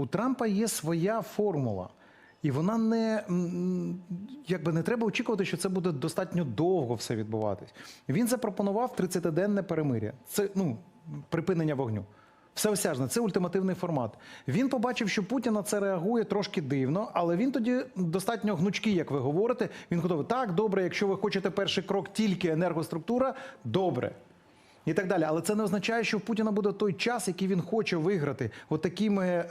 У Трампа є своя формула. І вона не якби не треба очікувати, що це буде достатньо довго все відбуватись. Він запропонував 30-денне перемиря. Це ну припинення вогню. Всеосяжне, це ультимативний формат. Він побачив, що Путін на це реагує трошки дивно, але він тоді достатньо гнучкий, як ви говорите. Він готовий. Так, добре, якщо ви хочете перший крок тільки енергоструктура, добре. І так далі. Але це не означає, що в Путіна буде той час, який він хоче виграти, от такими е,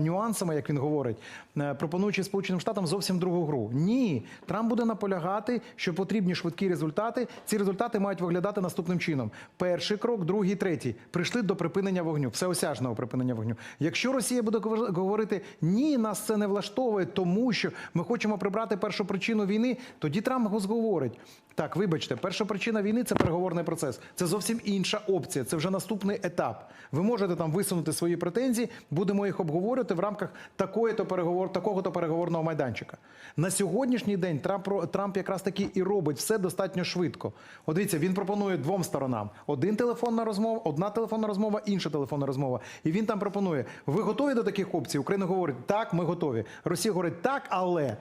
нюансами, як він говорить, е, пропонуючи Сполученим Штатам зовсім другу гру. Ні, Трамп буде наполягати, що потрібні швидкі результати. Ці результати мають виглядати наступним чином: перший крок, другий, третій. Прийшли до припинення вогню, всеосяжного припинення вогню. Якщо Росія буде говор- говорити ні, нас це не влаштовує, тому що ми хочемо прибрати першу причину війни, тоді Трамп говорить. Так, вибачте, перша причина війни це переговорний процес. Це зовсім інша опція. Це вже наступний етап. Ви можете там висунути свої претензії, будемо їх обговорювати в рамках такої-то переговор, такого-то переговорного майданчика. На сьогоднішній день Трамп, Трамп якраз таки і робить все достатньо швидко. От дивіться, він пропонує двом сторонам: один телефонна розмова, одна телефонна розмова, інша телефонна розмова. І він там пропонує: ви готові до таких опцій? Україна говорить, так, ми готові. Росія говорить, так, але.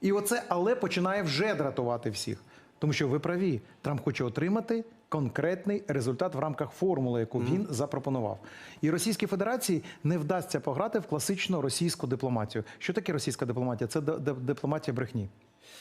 І оце але починає вже дратувати всіх. Тому що ви праві, Трамп хоче отримати конкретний результат в рамках формули, яку він запропонував. І Російській Федерації не вдасться пограти в класичну російську дипломатію. Що таке російська дипломатія? Це дипломатія брехні.